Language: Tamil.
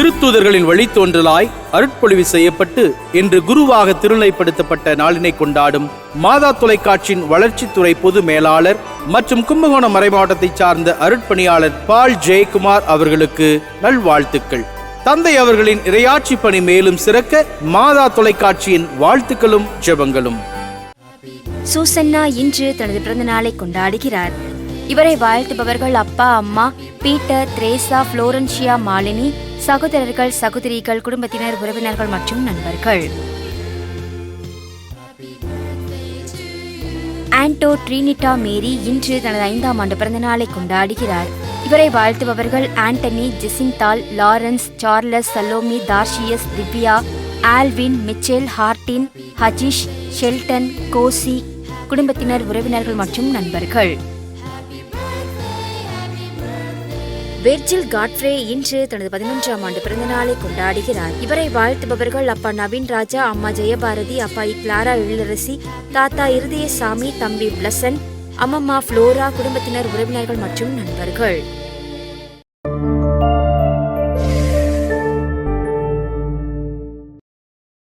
திருத்தூதர்களின் வழித்தோன்றலாய் அருட்பொழிவு செய்யப்பட்டு இன்று குருவாக திருநிலைப்படுத்தப்பட்ட நாளினை கொண்டாடும் மாதா தொலைக்காட்சியின் வளர்ச்சித்துறை பொது மேலாளர் மற்றும் கும்பகோணம் மறைமாவட்டத்தைச் சார்ந்த அருட்பணியாளர் பால் ஜெயக்குமார் அவர்களுக்கு நல்வாழ்த்துக்கள். தந்தை அவர்களின் இரையாட்சி பணி மேலும் சிறக்க மாதா தொலைக்காட்சியின் வாழ்த்துக்களும் ஜெபங்களும். சூசன்னா இன்று தனது பிறந்த நாளை கொண்டாடுகிறார். இவரை வாழ்த்துபவர்கள் அப்பா அம்மா பீட்டர் திரேசா புளோரன்ஷியா மாலினி சகோதரர்கள் சகோதரிகள் குடும்பத்தினர் உறவினர்கள் மற்றும் நண்பர்கள். ஆண்டோ ட்ரீனிட்டா மேரி இன்று தனது ஐந்தாம் ஆண்டு பிறந்த நாளை கொண்டாடுகிறார். இவரை வாழ்த்துபவர்கள் Antony ஜெசிந்தால் Lawrence Charles Salome Tarcisius Divya Alvin Michelle Hardin ஹஜிஷ் Sheldon கோசி குடும்பத்தினர் உறவினர்கள் மற்றும் நண்பர்கள். வெர்ஜில் காட்ஃப்ரே இன்று தனது பதினொன்றாம் ஆண்டு பிறந்த நாளை கொண்டாடுகிறார். இவரை வாழ்த்துபவர்கள் அப்பா நவீன் ராஜா அம்மா ஜெயபாரதி அப்பா கிளாரா எழிலரசி தாத்தா இருதயசாமி தம்பி பிளசன் அம்மம்மா ஃப்ளோரா குடும்பத்தினர் உறவினர்கள் மற்றும் நண்பர்கள்.